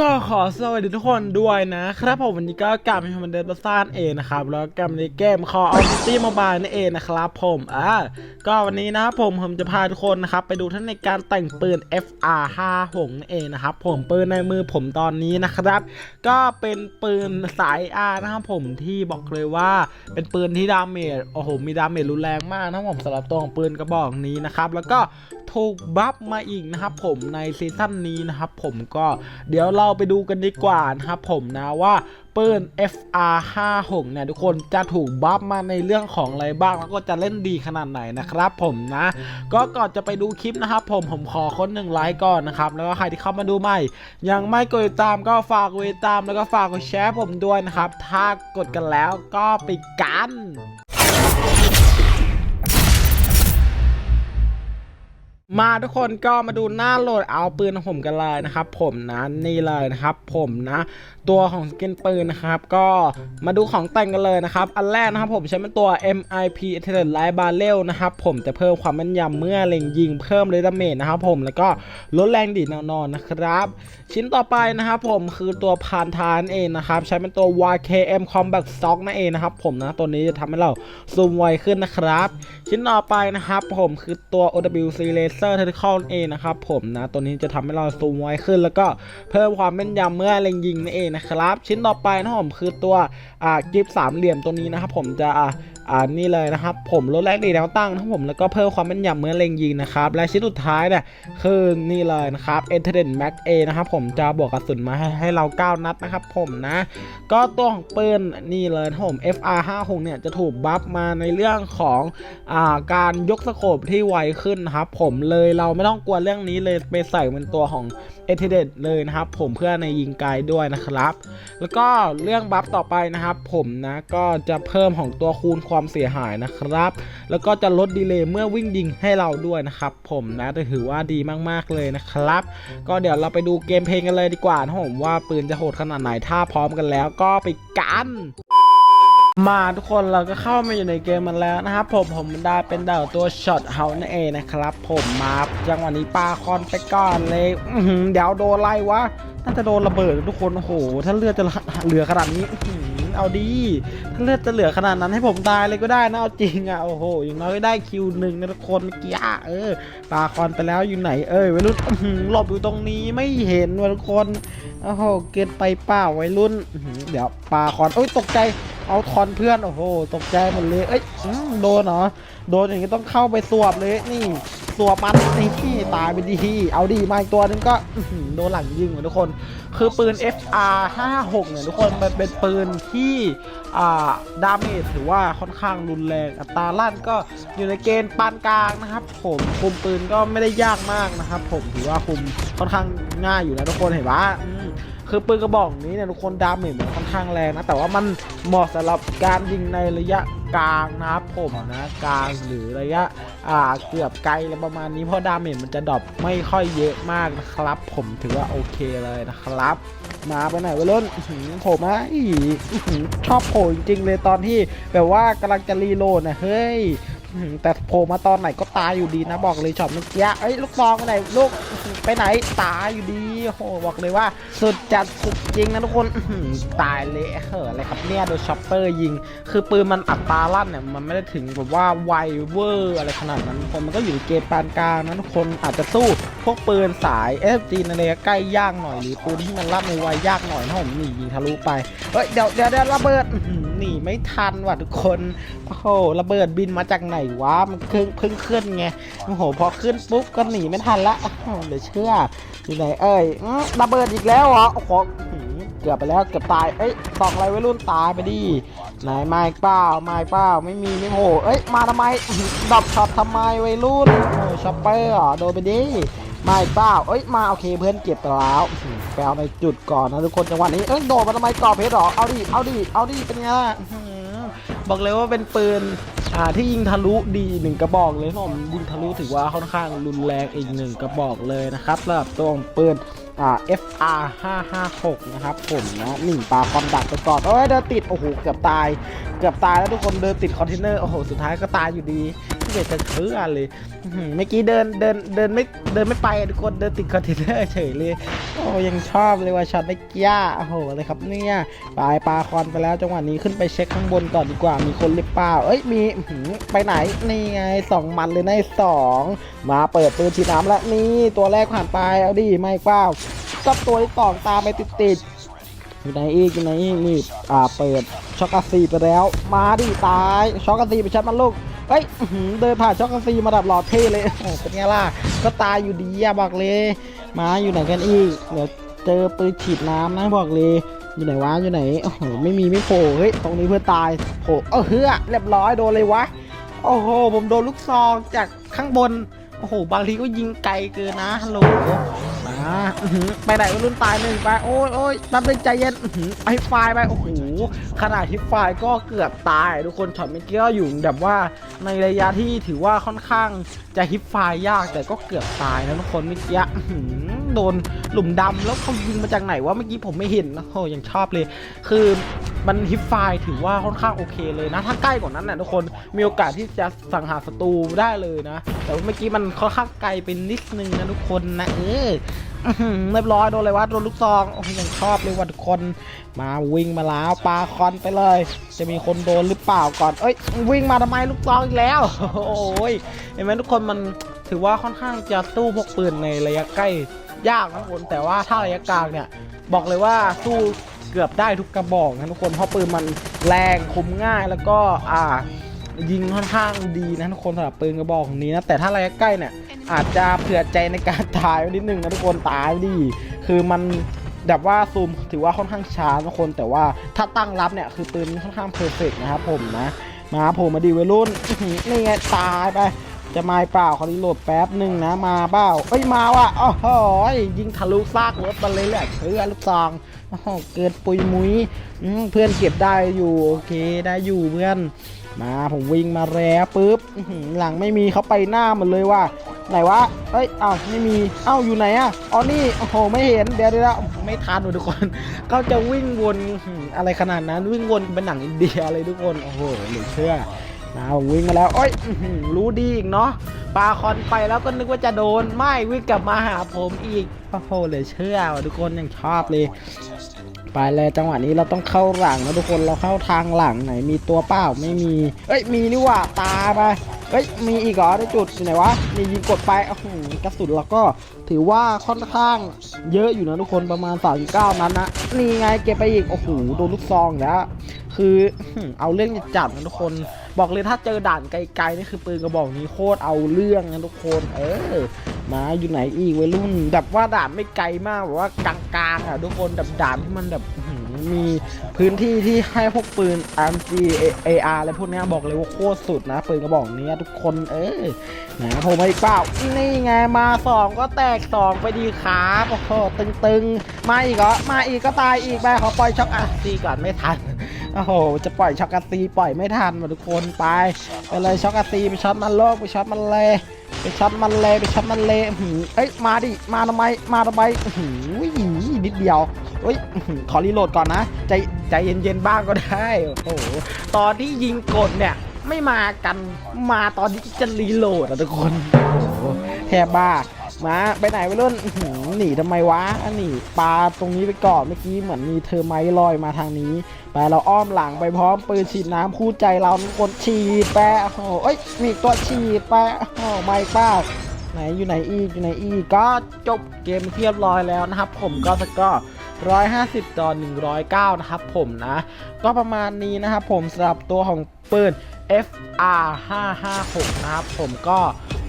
ก็ขอสวัสดีทุกคนด้วยนะครับผมวันนี้ก็กลับมาทำเดินประสานเองนะครับแล้วกลับมาในเกม Call of Duty Mobile นั่นเองนะครับผมอ่าก็วันนี้นะครับผมผมจะพาทุกคนนะครับไปดูท่านในการแต่งปืน FR 5หงนั่นเองนะครับผมปืนในมือผมตอนนี้นะครับ ก็เป็นปืนสาย R นะครับผมที่บอกเลยว่าเป็นปืนที่ดาเมจโอ้โหมีดาเมจรุนแรงมากนะผมสำหรับตัวของปืนกระบอกนี้นะครับแล้วก็ถูกบัฟมาอีกนะครับผมในซีซั่นนี้นะครับผมก็เดี๋ยวเราไปดูกันดีกว่านะครับผมนะว่าปืน FR 5 6 เนี่ยทุกคนจะถูกบัฟมาในเรื่องของอะไรบ้าง แล้วก็จะเล่นดีขนาดไหนนะครับผมนะ ก็ก่อนจะไปดูคลิปนะครับผมผมขอคนหนึ่งไลค์ก่อนนะครับ แล้วก็ใครที่เข้ามาดูใหม่ ยังไม่กดติดตามก็ฝากกดติดตามแล้วก็ฝากกดแชร์ผมด้วยนะครับ ถ้ากดกันแล้วก็ไปกัน มาทุกคนก็มาดูหน้าโหลดเอาปืนของผมกันเลยนะครับ ผมนะนี่เลยนะครับ ผมนะ ตัวของสกินปืนนะครับ ก็มาดูของแต่งกันเลยนะครับ อันแรกนะครับผมใช้เป็นตัว MIP a t t e d Light Barrel นะครับ ผมจะเพิ่มความแม่นยำเมื่อเล็งยิงเพิ่มเรดเมจนะครับผมแล้วก็ลดแรงดีดแนวนอนนะครับ ชิ้นต่อไปนะครับผมคือตัวพานทานเองนะครับใช้เป็นตัว YKM Combat Stock นั่นเองนะครับ ผมนะตัวนี้จะทำให้เราซูมไวขึ้นนะครับ ชิ้นต่อไปนะครับ ผมคือตัว OWC Laser Tactical นั่นเองนะครับผมนะตัวนี้จะทำให้เราซูมไวขึ้น แล้วก็เพิ่มความแม่นยำเมื่อเล็งยิงนั่นเองนะครับ ชิ้นต่อไปนะผมคือตัวอ่ากิฟสามเหลี่ยมตัวนี้นะครับผมจะอ่า อ่านี่เลยนะครับ ผมลดแรงดีแนวตั้งนะครับผมแล้วก็เพิ่มความแม่นยำเมื่อเล็งยิงนะครับและชิ้นสุดท้ายเนี่ยคือนี่เลยนะครับ e n t e r t a i n Max A นะครับผมจะบวกกระสุนมาให้ให้เรา9นัดนะครับผมนะ ก็ตัวของปืนนี่เลยนะครับผม FR 5 6เนี่ยจะถูกบัฟมาในเรื่องของอ่าการยกสโคปที่ไวขึ้นนะครับผมเลยเราไม่ต้องกลัวเรื่องนี้เลยไปใส่เป็นตัวของ e t เ d เลยนะครับ ผมเพื่อในยิงไกลด้วยนะครับ แล้วก็เรื่องบัฟต่อไปนะครับ ผมนะก็จะเพิ่มของตัวคูณความเสียหายนะครับ แล้วก็จะลดดีเลย์เมื่อวิ่งยิงให้เราด้วยนะครับ ผมนะแต่ถือว่าดีมากๆเลยนะครับ ก็เดี๋ยวเราไปดูเกมเพลงกันเลยดีกว่านะผมว่าปืนจะโหดขนาดไหนถ้าพร้อมกันแล้วก็ไปกัน มาทุกคนเราก็เข้ามาอยู่ในเกมมันแล้วนะครับผมผมได้เป็นดาวตัวช็อตเฮานั่นเองนะครับ ผมมาจังหวะนี้ปาคอนไปก่อนเลยอืเดี๋ยวโดนไล่วะน่าจะโดนระเบิดทุกคนโอ้โหถ้าเลือดจะเหลือขนาดนี้เอาดีถ้าเลือดจะเหลือขนาดนั้นให้ผมตายเลยก็ได้นะเอาจริงอะโอ้โหอย่างน้อยได้คิวหนึ่งนะทุกคนเมื่อกี้เออปาคอนไปแล้วอยู่ไหน เอ้ยวัยรุ่นอื้อหือหลบอยู่ตรงนี้ไม่เห็นว่ะทุกคนโอ้โหเกินไปเปล่าวัยรุ่นเดี๋ยวปาคอนโอ้ยตกใจ เอาทอนเพื่อน โอ้โห ตกใจหมดเลย เอ้ยโดนเหรอ โดนอย่างนี้ต้องเข้าไปสวบเลย นี่สวบมันนี่ตายไปดีเอาดีมาอีกตัวนึงก็โดนหลังยิงเหมือนทุกคน คือปืน FR 56เนี่ยทุกคน มันเป็นปืนที่อ่าดาเมจถือว่าค่อนข้างรุนแรง อัตราลั่นก็อยู่ในเกณฑ์ปานกลางนะครับ ผมคุมปืนก็ไม่ได้ยากมากนะครับ ผมถือว่าคุมค่อนข้างง่ายอยู่นะทุกคนเห็นปะ คือปืนกระบอกนี้เนี่ยทุกคนดาเมจมันค่อนข้างแรงนะ แต่ว่ามันเหมาะสำหรับการยิงในระยะกลางนะครับผมนะกลางหรือระยะอ่าเกือบไกลอะไรประมาณนี้เพราะดาเมจมันจะดรอปไม่ค่อยเยอะมากนะครับ ผมถือว่าโอเคเลยนะครับ มาไปไหนวะเล่นโผล่มาอีอื้อหือชอบโผล่จริงๆเลยตอนที่แบบว่ากำลังจะรีโหลดนะเฮ้ย แต่โผล่มาตอนไหนก็ตายอยู่ดีนะบอกเลยช็อตเมื่อกี้เอ้ยลูกซองไปไหนลูกอื้อหือไปไหนตายอยู่ดีโอ้โหบอกเลยว่า สุดจัดสุดจริงนะทุกคนอื้อหือตายเละเหอะอะไรครับเนี่ยโดนช็อปเปอร์ยิง คือปืนมันอัตราลั่นเนี่ยมันไม่ได้ถึงแบบว่าไวเวอร์อะไรขนาดนั้นคนมันก็อยู่ในเกณฑ์ปานกลางนะทุกคนอาจจะสู้พวกปืนสาย SG ในระยะใกล้ยากหน่อยหรือปืนที่มันลั่นในไวยากหน่อยนะผมนี่ยิงทะลุไปเฮ้ยเดี๋ยวเดี๋ยวเดี๋ยวระเบิดอื้อ หนีไม่ทันว่ะทุกคน โอ้โหระเบิดบินมาจากไหนวะ มันเพิ่งเพิ่งขึ้นไง โอ้โห พอขึ้นปุ๊บก็หนีไม่ทันละเดี๋ยวเชื่ออยู่ไหนเอ้ยระเบิดอีกแล้วเหรอโอ้โหเกือบไปแล้วเกือบตาย เอ้ยสองอะไรไว้รุ่นตายไปดิ ไหนมาอีกเปล่ามาอีกเปล่าไม่มีไม่โห เอ้ยมาทำไมดรอปช็อตทำไมไวรุ่นโอ้ช็อปเปอร์เหรอโดนไปดิ มาอีกเปล่าเอ้ยมาโอเคเพื่อนเก็บไปแล้วไปเอาในจุดก่อนนะทุกคนจังหวะนี้เอ้ยโดดมาทำไมกรอบเพชรหรอเอาดิเอาดิเอาดิเป็นไงล่ะบอกเลยว่าเป็นปืนอ่าที่ยิงทะลุดีหนึ่งกระบอกเลยผมยิงทะลุถือว่าค่อนข้างรุนแรงอีกหนึ่งกระบอกเลยนะครับสำหรับตัวของปืนอ่า FR 556นะครับผมนะหนึ่งปลาความดักไปก่อนเอ้ยเดินติดโอ้โหเกือบตาย เกือบตายแล้วทุกคนเดินติดคอนเทนเนอร์โอ้โหสุดท้ายก็ตายอยู่ดีไม่อกจะเชื่อเลยเมื่อกี้เดินเดินเดินไม่เดินไม่ไปทุกคนเดินติดคอนเทนเนอร์เฉยเลยโอ้ยังชอบเลยว่าช็อตเมื่อกี้โอ้โหเลยครับเนี่ยปลายปลาคอนไปแล้วจังหวะนี้ขึ้นไปเช็คข้างบนก่อนดีกว่ามีคนหรือเปล่าเอ้ยมีไปไหนนี่ไงสองมันเลยในสองมาเปิดปืนฉีดน้ำแล้วนี่ตัวแรกผ่านไปเอาดิไม่เปล่าก็ตัวที่สองตามไปติดๆอยู่ไหนอีกอยู่ไหนอีกนี่อ่าเปิดช็อกโกซีไปแล้ว มาดิตายช็อกโกซีไปชัดมันลูก เฮ้ยเดินผ่านช็อกโกซีมาดับหลอดเท่เลยโอ้โหเป็นไงล่ะก็ตายอยู่ดีอะบอกเลยมาอยู่ไหนกันอีกเดี๋ยวเจอปืนฉีดน้ำนะบอกเลยอยู่ไหนวะอยู่ไหนโอ้โหไม่มีไม่โผล่เฮ้ยตรงนี้เพื่อตายโผล่เออเฮือเรียบร้อยโดนเลยวะโอ้โหผมโดนลูกซองจากข้างบนโอ้โหบางทีก็ยิงไกลเกินนะฮัลโหล มาอื้อหือไปไหนก็รุ่นตายหนึ่งไปโอ้ยโอ้ยแป๊บนึงใจเย็นอื้อหือไอ้ไฟล์ไปโอ้โหขนาดฮิปไฟล์ก็เกือบตายทุกคนช็อตเมื่อกี้ก็อยู่แบบว่าในระยะที่ถือว่าค่อนข้างจะฮิปไฟล์ยากแต่ก็เกือบตายนะทุกคนเมื่อกี้อื้อหือโดนหลุมดำแล้วเขายิงมาจากไหนวะเมื่อกี้ผมไม่เห็นนะโอ้ยังชอบเลย คือ มันฮิปไฟถือว่าค่อนข้างโอเคเลยนะ ถ้าใกล้กว่านั้นนะทุกคนมีโอกาสที่จะสังหารศัตรูได้เลยนะ แต่ว่าเมื่อกี้มันค่อนข้างไกลไปนิดนึงนะทุกคนนะเออเรียบร้อยโดนเลยว่าโดนลูกซองโอ้ยยังชอบเลยว่าทุกคนมาวิ่งมาแล้วปาคอนไปเลย จะมีคนโดนหรือเปล่าก่อน เอ้ยวิ่งมาทำไมลูกซองอีกแล้ว โอ้ยเห็นไหมทุกคนมันถือว่าค่อนข้างจะสู้พวกปืนในระยะใกล้ยากนะทุกคนแต่ว่าถ้าระยะกลางเนี่ย บอกเลยว่าสู้ กือบได้ทุกกระบอกนะทุกคนเพราะปืนมันแรงคมง่ายแล้วก็อ่ายิงค่อนข้างดีนะทุกคนสำหรับปืนกระบอกนี้นะแต่ถ้าระยะใกล้เนี่ยอาจจะเผื่อใจในการตายไว้นิดนึงนะทุกคนตายดี คือมันแบบว่าซูมถือว่าค่อนข้างช้าทุกคน แต่ว่าถ้าตั้งรับเนี่ยคือปืนค่อนข้างเพอร์เฟกนะครับผมนะมาผมมาดีวัยรุ่นอื้อหือนี่ไงตายไป จะมาเปล่าเขอรีโหลดแป๊บหนึ่งนะมาเปล่าเอ้ยมาว่ะโอ้โหยิงทะลุซากรถมาเลยแหละเชื่อลูกซองโอ้โหเกิดปุยมุ้ยมเพื่อนเก็บได้อยู่โอเคได้อยู่เพื่อน มาผมวิ่งมาแล้วปุ๊บหลังไม่มีเขาไปหน้าหมดเลยว่ะไหนวะเอ้ยอ้าวไม่มีอ้าวอยู่ไหนอะอ๋อนี่โอ้โหไม่เห็นเดี๋ยวเดี๋ยวไม่ทันทุกคนก็จะวิ่งวนอะไรขนาดนั้นวิ่งวนเป็นหนังอินเดียเลยทุกคนโอ้โหเหลือเชื่อ มาผมวิ่งมาแล้วโอ้ยรู้ดีอีกเนาะปลาคอนไปแล้วก็นึกว่าจะโดน ไม่วิ่งกลับมาหาผมอีกโอ้โหเลยเชื่อว่ะทุกคนยังชอบเลยไปเลยจังหวะนี้เราต้องเข้าหลังนะทุกคนเราเข้าทางหลังไหนมีตัวเปล่าไม่มี เอ้ยมีนี่ว่าตาไปเอ้ยมีอีกเหรอได้จุดอยู่ไหนวะนี่ยิงกดไปโอ้โหกระสุนเราก็ถือว่าค่อนข้าง เยอะอยู่นะทุกคนประมาณ39นั้นนะนี่ไงเก็บไปอีกโอ้โหโดนลูกซองแล้วคือเอาเรื่องจัดนะทุกคน บอกเลยถ้าเจอด่านไกลๆนี่คือปืนกระบอกนี้โคตรเอาเรื่องนะทุกคน เออ มาอยู่ไหนอีกวัยรุ่นแบบว่าด่านไม่ไกลมากแบบว่ากลางๆอะทุกคนแบบด่านที่มันแบบมีพื้นที่ที่ให้พวกปืน M G AR อะไรพวกนี้บอกเลยว่าโคตรสุดนะ ปืนกระบอกนี้ทุกคนเออนะผมมาอีกเปล่า นี่ไงมาสองก็แตกสองไปดีครับโอ้โหตึงๆ มาอีกเหรอ มาอีกก็ตายอีกไปขอปล่อยช็อกอะซีก่อนไม่ทัน โอ้โห จะปล่อยช็อกกแลตซีปล่อยไม่ทันว่ะทุกคนไปไปเลยช็อกกแลตซีไปช็อตมันโลกไปช็อตมันเลยไปช็อตมันเลยไปช็อตมันเลยหือเอ้ยมาดิมาทำไมมาทำไมอื้อหือนิดเดียวเฮ้ยขอรีโหลดก่อนนะใจใจเย็นๆบ้างก็ได้โอ้โหตอนที่ยิงกดเนี่ยไม่มากันมาตอนที่จะรีโหลดอะทุกคนโอ้โหแทบบ้า มาไปไหนไปรุ่นอื้อหือหนีทำไมวะอันนี้ปลาตรงนี้ไปก่อนเมื่อกี้เหมือนมีเธอไม้ลอยมาทางนี้ไปเราอ้อมหลังไปพร้อมปืนฉีดน้ำคู่ใจเราทุกคนฉีดไปโอ้โอ้ยมีตัวฉีดไปโอ้ไม่ปล่าไหนอยู่ไหนอีกอยู่ไหนอีกก็จบเกมเรียบร้อยแล้วนะครับ ผมก็สกอร์150 ต่อ 109 นะครับผมนะ ก็ประมาณนี้นะครับผมสำหรับตัวของปืน FR 556 นะครับผมก็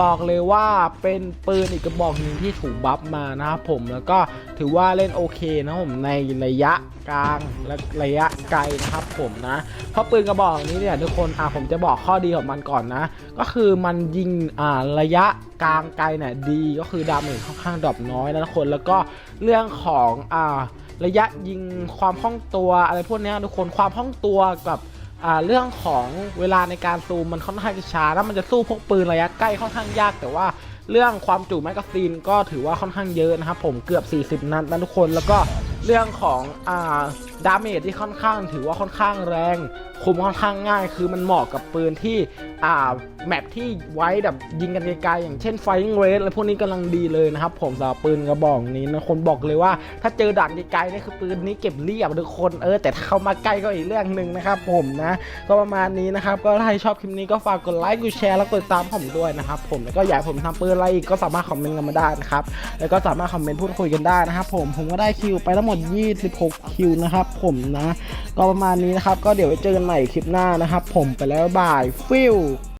บอกเลยว่าเป็นปืนอีกกระบอกหนึ่งที่ถูกบัฟมานะครับผมแล้วก็ถือว่าเล่นโอเคนะผมในระยะกลางและระยะไกลนะครับผมนะเพราะปืนกระบอกนี้เนี่ยทุกคนอะผมจะบอกข้อดีของมันก่อนนะ ก็คือมันยิงอ่าระยะกลางไกลเนี่ยดีก็คือดาเมจค่อนข้างดรอปน้อยนะทุกคนแล้วก็เรื่องของอ่าระยะยิงความคล่องตัวอะไรพวกเนี้ยทุกคนความคล่องตัวกับ เรื่องของเวลาในการซูมมันค่อนข้างจะช้าแล้วมันจะสู้พวกปืนระยะใกล้ค่อนข้างยากแต่ว่าเรื่องความจุแมกกาซีนก็ถือว่าค่อนข้างเยอะนะครับผมเกือบ 40 นัดนะทุกคนแล้วก็เรื่องของอ่าดาเมจที่ค่อนข้างถือว่าค่อนข้างแรง คุมค่อนข้างง่าย คือมันเหมาะกับปืนที่อ่าแมปที่ไว้แบบยิงกันไกลๆอย่างเช่น Fighting r a ร e อะไรพวกนี้กำลังดีเลยนะครับ ผมสำหรับปืนกระบอกนี้นะคนบอกเลยว่า ถ้าเจอด่านไกลๆนี่คือปืนนี้เก็บเรียบทุกคนเออแต่ถ้าเข้ามาใกล้ก็อีกเรื่องหนึ่งนะครับ ผมนะก็ประมาณนี้นะครับก็ถ้าใครชอบคลิปนี้ก็ฝากกดไลค์กดแชร์แล้วกดติดตามผมด้วยนะครับผมแล้วก็อยากผมทำปืนอะไรอีกก็สามารถคอมเมนต์กันมาได้นะครับแล้วก็สามารถคอมเมนต์พูดคุยกันได้นะครับผมผมก็ได้คิวไปทั้งหมด 26 คิวนะครับผมนะ ก็ประมาณนี้นะครับก็เดี๋ยวไว้เจอกันใหม่คลิปหน้านะครับ ผมไปแล้วบายฟิล